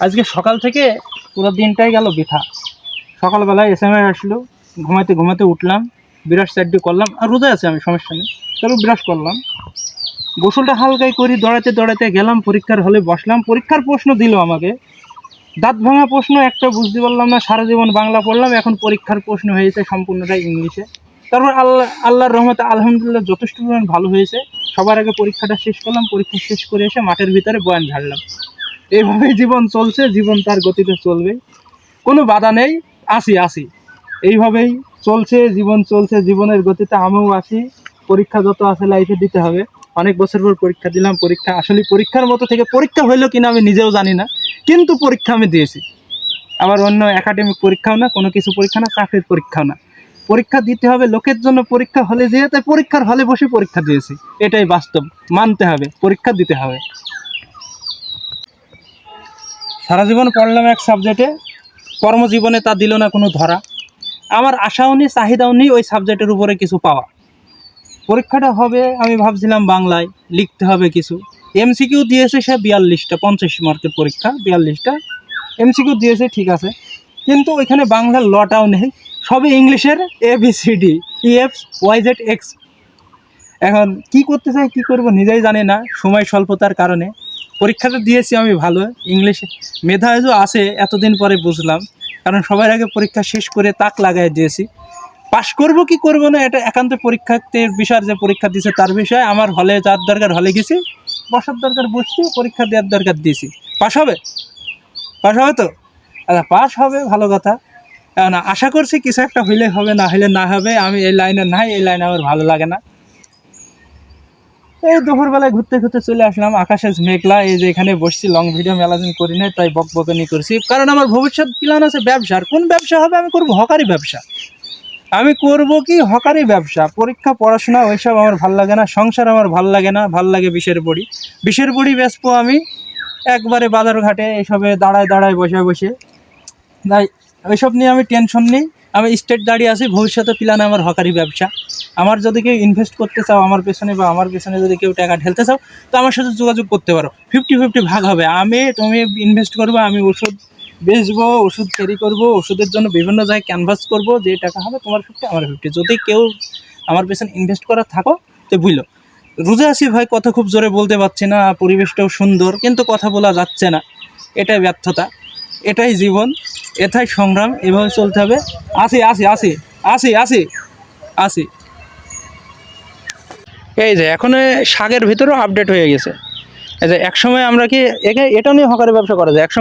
আজকে সকাল থেকে পুরো দিনটাই গেল বৃথা। সকালবেলায় এস এম আসলো ঘুমাতে ঘুমাতে উঠলাম বিরাট সাইডটি করলাম, আর রোজা আছে আমি, সমস্যা নেই। তবে বিরাট করলাম। গোসলটা হালকাই করি দৌড়াতে দৌড়াতে গেলাম, পরীক্ষার হলে বসলাম। পরীক্ষার প্রশ্ন দিল আমাকে। দাঁত ভাঙা প্রশ্ন একটা বুঝতে পারলাম না, সারা জীবন বাংলা পড়লাম, এখন পরীক্ষার প্রশ্ন হয়েছে সম্পূর্ণটাই ইংলিশে। তারপর আল্লাহ, আল্লাহর রহমতে আলহামদুলিল্লাহ যথেষ্ট পরিমাণ ভালো হয়েছে। সবার আগে পরীক্ষাটা শেষ করলাম, পরীক্ষা শেষ করে এসে মাঠের ভিতরে বয়ান ঝাড়লাম। এইভাবেই জীবন চলছে, জীবন তার গতিতে চলবে। কোনো বাধা নেই, আসি আসি। এইভাবেই চলছে, জীবন চলছে, জীবনের গতিতে আমিও আসি। পরীক্ষা যত আছে লাইফে দিতে হবে। অনেক বছর পর পরীক্ষা দিলাম, পরীক্ষা আসলে পরীক্ষার মতো থেকে পরীক্ষা হইল কিনা আমি নিজেও জানি না, কিন্তু পরীক্ষা আমি দিয়েছি। আবার অন্য একাডেমিক পরীক্ষাও না, কোনো কিছু পরীক্ষা না, চাকরির পরীক্ষাও না। পরীক্ষা দিতে হবে, লোকের জন্য পরীক্ষা হলে যেয়ে তাই পরীক্ষার হলে বসে পরীক্ষা দিয়েছি। এটাই বাস্তব, মানতে হবে, পরীক্ষা দিতে হবে। সারা জীবন পড়লাম এক সাবজেক্টে কর্মজীবনে তা দিল না কোনো ধরা। আমার আশাও নেই চাহিদাও নেই ওই সাবজেক্টের উপরে কিছু পাওয়া। পরীক্ষাটা হবে, আমি ভাবছিলাম বাংলায় লিখতে হবে কিছু। এমসিকিউ দিয়েছে সে বিয়াল্লিশটা, পঞ্চাশ মার্কের পরীক্ষা, বিয়াল্লিশটা। এমসিকিউ দিয়েছে, ঠিক আছে। কিন্তু ওইখানে বাংলার লটাও নেই, সবই ইংলিশের A B C D E F Y Z X এখন কি করতে চাই, কি করব নিজেই জানি না, সময় স্বল্পতার কারণে। পরীক্ষাটা দিয়েছি আমি ভালো, ইংলিশে। মেধা যে আছে এতদিন পরে বুঝলাম। কারণ সবার আগে পরীক্ষা শেষ করে তাক লাগাই দিয়েছি। পাশ করব কি করব না, এটা একান্ত পরীক্ষার্থীর বিষয়, যে পরীক্ষা দিয়েছে তার বিষয়ে। আমার হলে যার দরকার হলে গেছি, বসার দরকার বসছি, পরীক্ষা দেওয়ার দরকার দিয়েছি। পাশ হবে? পাশ হবে তো? আচ্ছা পাস হবে, ভালো কথা। আশা করছি কিছু একটা হইলে হবে, না হইলে না হবে। আমি এই লাইনে নাই, এই লাইনে আমার ভালো লাগে না। এই দুপুরবেলায় ঘুরতে ঘুরতে চলে আসলাম। আকাশে মেঘলা, এই যে এখানে বসছি লং ভিডিও মেলাদিন করি না তাই বক বকনি করছি। কারণ আমার ভবিষ্যৎ প্ল্যান আছে ব্যবসার কোন ব্যবসা হবে? আমি করব হকারি ব্যবসা। আমি করব কি হকারি ব্যবসা? পরীক্ষা, পড়াশোনা, ওইসব আমার ভালো লাগে না। সংসার আমার ভালো লাগে না। ভালো লাগে বিষের বড়ি। বিষের বড়ি বেচবো আমি একবারে বাজারঘাটে, এইসবে দাঁড়ায় দাঁড়ায় বসে বসে। তাই ওইসব নিয়ে আমি টেনশন নেই। আমি স্টেট দাঁড়িয়ে আছি। ভবিষ্যতে প্ল্যান আমার হকারি ব্যবসা। আমার যদি কেউ ইনভেস্ট করতে চাও আমার পেছনে বা আমার পেছনে যদি কেউ টাকা ঢেলতে চাও, তো আমার সাথে যোগাযোগ করতে পারো। ফিফটি ফিফটি ভাগ হবে। আমি, তুমি ইনভেস্ট করব, আমি ওষুধ বেচবো, ওষুধ ক্যারি করব, ওষুধের জন্য বিভিন্ন জায়গায় ক্যানভাস করব, যে টাকা হবে তোমার ফিফটি আমার ফিফটি যদি কেউ আমার পেছনে ইনভেস্ট করা থাকো, তো বুঝলো রোজে আছি ভাই, কথা খুব জোরে বলতে পারছি না, পরিবেশটাও সুন্দর, কিন্তু কথা বলা যাচ্ছে না। এটাই ব্যর্থতা। এটাই জীবন, এটাই সংগ্রাম, এভাবে চলতে হবে। আসি আসি আসি আসি আসি আসি। এই যে, এখন শাকের ভিতরেও আপডেট হয়ে গেছে। এই যে, একসময় আমরা কি এটা নিয়ে হকারের ব্যবসা করা যায়, একসময়